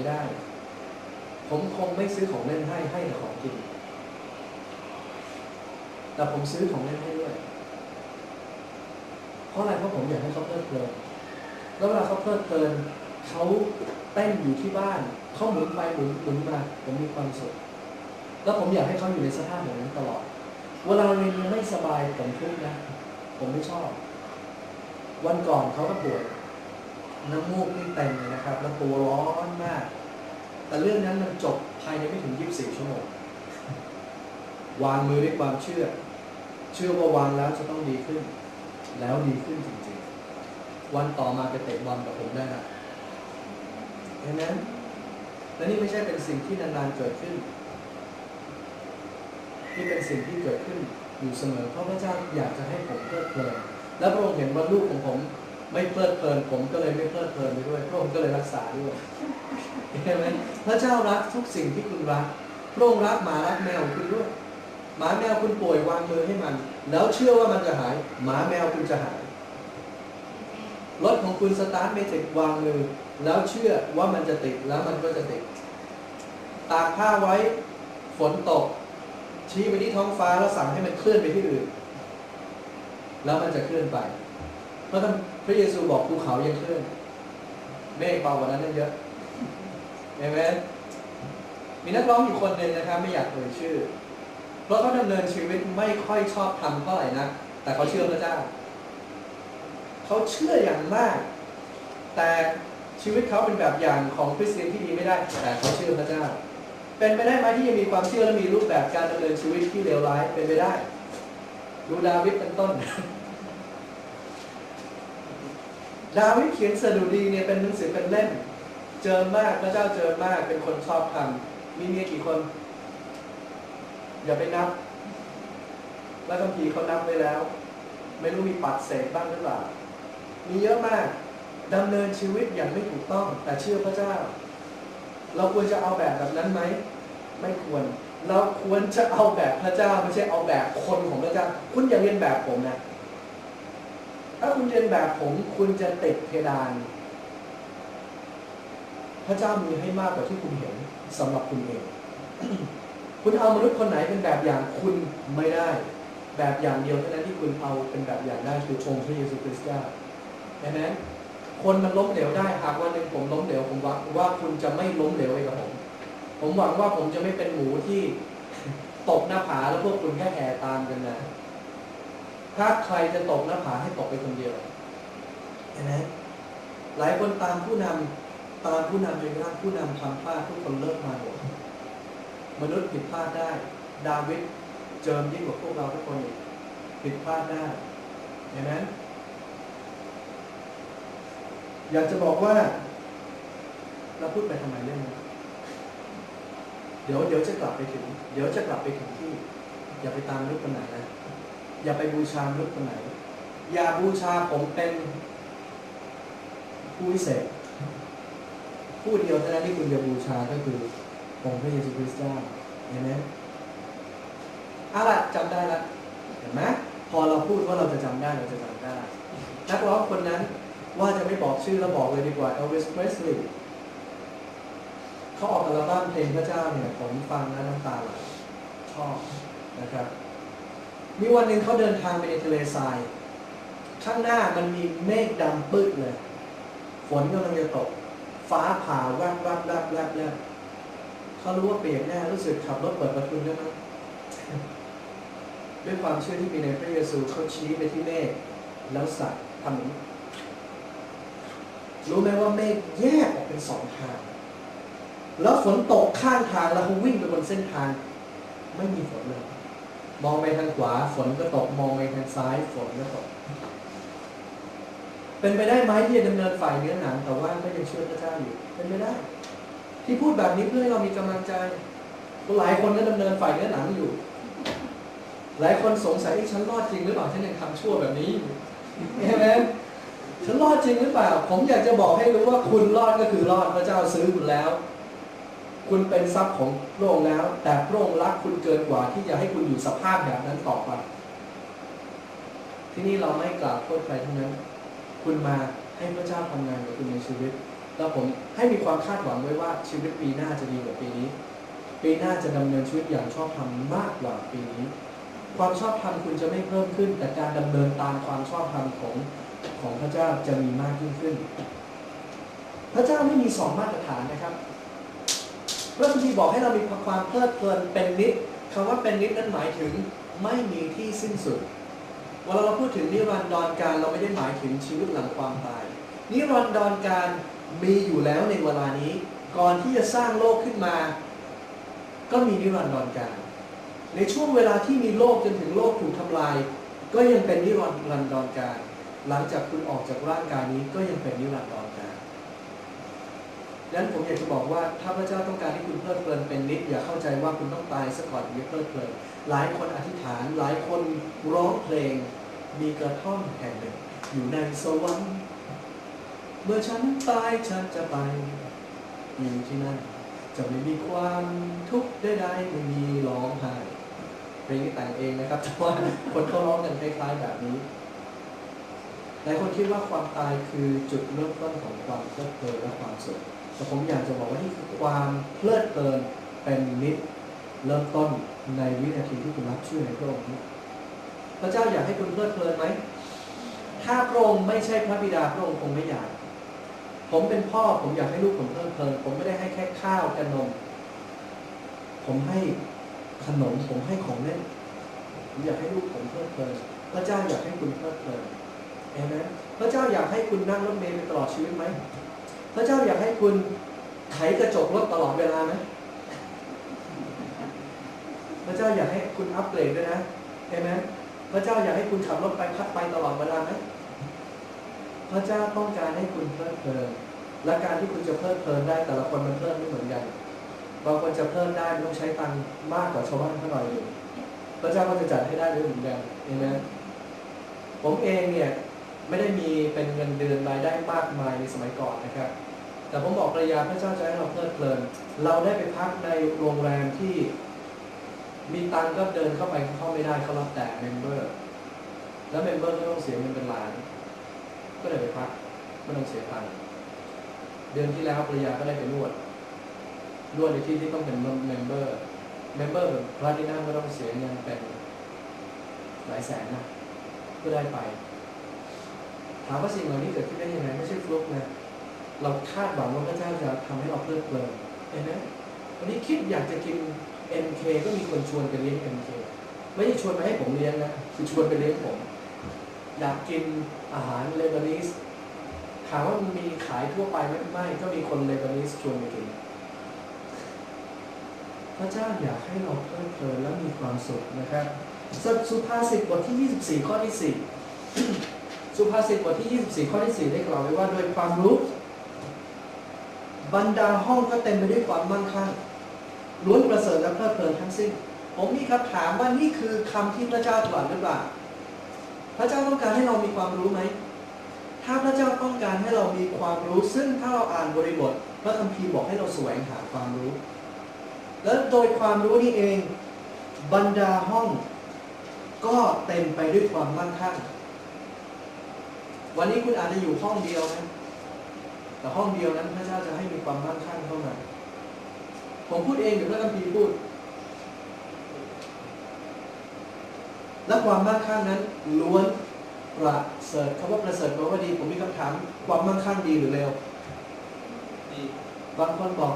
ไม่ได้ ผมคงไม่ซื้อของเล่นให้ให้แต่ของกิน แต่ผมซื้อของเล่นให้ด้วย เพราะอะไรเพราะผมอยากให้เขาเพลิดเพลิน แล้วเวลาเขาเพลิดเพลินเขาเต้นอยู่ที่บ้านเขาหมุนไปหมุนหมุนมาผมมีความสุข แล้วผมอยากให้เขาอยู่ในสภาพแบบนั้นตลอด เวลาเรียนไม่สบายผมทุกข์นะ ผมไม่ชอบ วันก่อนเขาก็ป่วย น้ำมูกนี่เต็มเลยนะครับ แล้วตัวร้อนมาก แต่เรื่องนั้นมันจบภายในไม่ถึง 24 ชั่วโมง วางมือด้วยความเชื่อ เชื่อว่าวางแล้วจะต้องดีขึ้น แล้วดีขึ้นจริงๆ วันต่อมาไปเตะบอลกับผมได้นะเห็นไหมและนี่ไม่ใช่เป็นสิ่งที่นานๆเกิดขึ้นนี่เป็นสิ่งที่เกิดขึ้นอยู่เสมอเพราะพระเจ้าอยากจะให้ผมเพลิดเพลินและพระองค์เห็นว่าลูกของผม ไม่เพลิดเพลินผมก็เลยไม่เพลิดเพลินไปด้วยพระองค์ก็เลยรักษาด้วยเห็นไหมพระเจ้ารักทุกสิ่งที่คุณรักพระองค์รักหมารักแมวคุณด้วยหมาแมวคุณป่วยวางมือให้มัน แล้วเชื่อว่ามันจะหายหมาแมวคุณจะหายรถของคุณสตาร์ทไม่ติดวางมือ แล้วเชื่อว่ามันจะติดแล้วมันก็จะติดตากผ้าไว้ฝนตก ชี้ไปที่ท้องฟ้าแล้วสั่งให้มันเคลื่อนไปที่อื่น แล้วมันจะเคลื่อนไป พราะท่านพระเยซูบอกภูเขายังเคลื่อนเมฆเบากว่านั้นเยอะเอเมนมีนักร้องอยู่คนหนึ่งนะครับ ไม่อยากเอ่ยชื่อ เพราะเขาดำเนินชีวิตไม่ค่อยชอบทำเท่าไหร่นะแต่เขาเชื่อพระเจ้า เขาเชื่ออย่างมาก แต่ชีวิตเขาเป็นแบบอย่างของคริสเตียนที่ดีไม่ได้ แต่เขาเชื่อพระเจ้า เป็นไปได้ไหมที่จะมีความเชื่อและมีรูปแบบการดำเนินชีวิตที่เลวร้ายเป็นไปได้ ดูดาวิดเป็นต้น ดาวิดเขียนสดุดีเนี่ยเป็นหนังสือเป็นเล่ม เจอมากพระเจ้าเจอมากเป็นคนชอบทำมีเมียกี่คน อย่าไปนับ แล้วบางทีเขานับไว้แล้ว ไม่รู้มีปัดเศษบ้างหรือเปล่า มีเยอะมากดำเนินชีวิตอย่างไม่ถูกต้อง แต่เชื่อพระเจ้า เราควรจะเอาแบบแบบนั้นไหม ไม่ควร เราควรจะเอาแบบพระเจ้าไม่ใช่เอาแบบคนของพระเจ้า คุณอย่าเรียนแบบผมนะ ถ้าคุณเรียนแบบผมคุณจะติดเพดาน พระเจ้ามีให้มากกว่าที่คุณเห็นสำหรับคุณเอง คุณเอามนุษย์คนไหนเป็นแบบอย่างคุณไม่ได้ แบบอย่างเดียวเท่านั้นที่คุณเอาเป็นแบบอย่างได้คือองพระเยซูคริสต์เจ้าดังนั้นคนมันล้มเหลวได้หากวันหนึ่งผมล้มเหลวผมหวังว่าคุณจะไม่ล้มเหลวไปกับผม ผมหวังว่าผมจะไม่เป็นหมูที่ตกหน้าผาแล้วพวกคุณแค่แห่ตามกันนะ ถ้าใครจะตกหน้าผาให้ตกไปคนเดียวเห็นไหมหลายคนตามผู้นำตามผู้นำจนระทั่งผู้นำทำพลาดทุกคนเลิกมาหมดมนุษย์ผิดพลาดได้ ดาวิดเจิมยิ่งกว่าพวกเราทุกคนอีกผิดพลาดได้เห็นไหมอยากจะบอกว่า เราพูดไปทำไมเรื่องนี้เดี๋ยวเดี๋ยวจะกลับไปถึง เดี๋ยวจะกลับไปถึงที่ อย่าไปตามมนุษย์คนไหนนะ อย่าไปบูชามนุษย์คนไหน อย่าบูชาผมเป็นผู้วิเศษผู้เดียวเท่านั้นที่คุณจะบูชาก็คือองค์พระเยซูคริสต์เจ้าเห็นไหมเอาละจำได้ละเห็นไหมพอเราพูดว่าเราจะจำได้เราจะจำได้นักร้องคนนั้นว่าจะไม่บอกชื่อแล้วบอกเลยดีกว่า Elvis Presley เขาออกอัลบั้มเพลงพระเจ้าเนี่ยผมฟังแล้วน้ำตาไหลชอบนะครับ มีวันหนึ่งเขาเดินทางไปในทะเลทราย ข้างหน้ามันมีเมฆดำปื้ดเลย ฝนกำลังจะตก ฟ้าผ่าแวบแวบแวบแวบแวบเขารู้ว่าเปียกแน่รู้สึกขับรถเปิดประทุนได้ไหมด้วยความเชื่อที่มีในพระเยซูเขาชี้ไปที่เมฆแล้วสั่งทำนี้รู้ไหมว่าเมฆแยกออกเป็นสองทาง แล้วฝนตกข้างทางแล้วเขาวิ่งไปบนเส้นทาง ไม่มีฝนเลย มองไปทางขวาฝนก็ตก มองไปทางซ้ายฝนก็ตก เป็นไปได้ไหมที่จะดำเนินฝ่ายเนื้อหนังแต่ว่าก็ยังเชื่อพระเจ้าอยู่ เป็นไปได้ ที่พูดแบบนี้เพื่อให้เรามีกำลังใจหลายคนก็ดำเนินฝ่ายเนื้อหนังอยู่ หลายคนสงสัยฉันรอดจริงหรือเปล่าฉันยังทำชั่วแบบนี้ใช่ไหมฉันรอดจริงหรือเปล่า ผมอยากจะบอกให้รู้ว่าคุณรอดก็คือรอดพระเจ้าซื้อคุณแล้ว คุณเป็นทรัพย์ของพระองค์แล้ว แต่พระองค์รักคุณเกินกว่าที่จะให้คุณอยู่สภาพแบบนั้นต่อไป ที่นี่เราไม่กล่าวโทษใครทั้งนั้น คุณมาให้พระเจ้าทำงานกับคุณในชีวิต แล้วผมให้มีความคาดหวังไว้ว่าชีวิตปีหน้าจะดีกว่าปีนี้ ปีหน้าจะดำเนินชีวิตอย่างชอบธรรมมากกว่าปีนี้ ความชอบธรรมคุณจะไม่เพิ่มขึ้น แต่การดำเนินตามความชอบธรรมของของพระเจ้าจะมีมากยิ่งขึ้น พระเจ้าไม่มีสองมาตรฐานนะครับ พระคัมภีร์บอกให้เรามีความเพลิดเพลินเป็นนิดคำว่าเป็นนิดนั้นหมายถึงไม่มีที่สิ้นสุดเวลาเราพูดถึงนิรันดรการเราไม่ได้หมายถึงชีวิตหลังความตาย นิรันดรการมีอยู่แล้วในเวลานี้ ก่อนที่จะสร้างโลกขึ้นมา ก็มีนิรันดรการ ในช่วงเวลาที่มีโลกจนถึงโลกถูกทำลาย ก็ยังเป็นนิรันดรการ หลังจากคุณออกจากร่างกายนี้ก็ยังเป็นนิรันดรการ ดังนั้นผมอยากจะบอกว่าถ้าพระเจ้าต้องการให้คุณเพลิดเพลินเป็นนิดอย่าเข้าใจว่าคุณต้องตายซะก่อนถึงจะเพลิดเพลิน หลายคนอธิษฐาน หลายคนร้องเพลง มีกระท่อมแห่งหนึ่ง อยู่ในสวรรค์เมื่อฉันตายฉันจะไปอยู่ที่นั่น จะไม่มีความทุกข์ใดๆไม่มีร้องไห้เพลงนี้แต่งเองนะครับแต่ว่าคนเขาร้องกันคล้ายๆแบบนี้ หลายคนคิดว่าความตายคือจุดเริ่มต้นของความเพลิดเพลินและความสุข แต่ผมอยากจะบอกว่านี่คือความเพลิดเพลินเป็นนิดเริ่มต้นในวินาทีที่คุณรับเชื่อในพระองค์นี้พระเจ้าอยากให้คุณเพลิดเพลินไหม ถ้าพระองค์ไม่ใช่พระบิดาพระองค์คงไม่อยาก ผมเป็นพ่อผมอยากให้ลูกผมเพลิดเพลิน ผมไม่ได้ให้แค่ข้าวกับนม ผมให้ขนมผมให้ของเล่น ผมอยากให้ลูกผมเพลิดเพลิน พระเจ้าอยากให้คุณเพลิดเพลิน เห็นไหมพระเจ้าอยากให้คุณนั่งรถเมล์ไปตลอดชีวิตไหมพระเจ้าอยากให้คุณไขกระจกรถตลอดเวลาไหมพระเจ้าอยากให้คุณอัปเกรดด้วยนะเห็นไหมพระเจ้าอยากให้คุณขับรถไปพัดไปตลอดเวลาไหมพระเจ้าต้องการให้คุณเพลิดเพลิน และการที่คุณจะเพลิดเพลินได้แต่ละคนมันเพลิดไม่เหมือนกันบางคนจะเพลิดได้ต้องใช้ตังค์มากกว่าชาวบ้านเท่าไหร่พระเจ้าก็จะจัดให้ได้ด้วยเหมือนกันเห็นไหมผมเองเนี่ย ไม่ได้มีเป็นเงินเดือนรายได้มากมายในสมัยก่อนนะครับ แต่ผมบอกภรรยาพระเจ้าจะให้เราเพลิดเพลิน เราได้ไปพักในโรงแรมที่ มีตังก็เดินเข้าไปเข้าไม่ได้เขารับแต่เมมเบอร์ แล้วเมมเบอร์ก็ต้องเสียเงินเป็นล้าน ก็เลยไปพักไม่ต้องเสียตังเดือนที่แล้วภรรยาก็ได้ไปนวดนวดในที่ที่ต้องเป็นเมมเบอร์เมมเบอร์พระที่นั่งก็ต้องเสียเงินเป็นหลายแสนนะก็ได้ไป ถามว่าสิ่งเหล่านี้เกิดขึ้นได้ยังไงไม่ใช่ฟลุกนะเราคาดหวังว่าพระเจ้าจะทำให้เราเพลิดเพลินเห็นไหมวันนี้คิดอยากจะกิน MK ก็มีคนชวนไปเลี้ยง MK ไม่ใช่ชวนมาให้ผมเลี้ยงนะคือชวนไปเลี้ยงผม อยากกินอาหารเลบานีสถามว่ามันมีขายทั่วไปไหมไม่ก็มีคนเลบานีสชวนไปกินพระเจ้าอยากให้เราเพลิดเพลินและมีความสุขนะครับสุภาษิตบทที่ 24 ข้อที่ 4 สุภาษิตบทที่ 24 ข้อที่ 4 ได้กล่าวไว้ว่าโดยความรู้ บรรดาห้องก็เต็มไปด้วยความมั่งคั่งล้วนประเสริฐและเพลิดเพลินทั้งสิ้น ผมมีคำถามว่านี่คือคำที่พระเจ้าตรัสหรือเปล่า พระเจ้าต้องการให้เรามีความรู้ไหม ถ้าพระเจ้าต้องการให้เรามีความรู้ ซึ่งถ้าเราอ่านบริบท พระคัมภีร์บอกให้เราแสวงหาความรู้ แล้วโดยความรู้นี่เอง บรรดาห้องก็เต็มไปด้วยความมั่งคั่ง วันนี้คุณอาจจะอยู่ห้องเดียวนะ แต่ห้องเดียวนั้นพระเจ้าจะให้มีความมั่งคั่งเข้ามาผมพูดเองหรือพระคัมภีร์พูด และความมั่งคั่งนั้นล้วนประเสริฐคำว่าประเสริฐแปลว่าดี ผมมีคำถาม ความมั่งคั่งดีหรือเลวดีบางคนบอก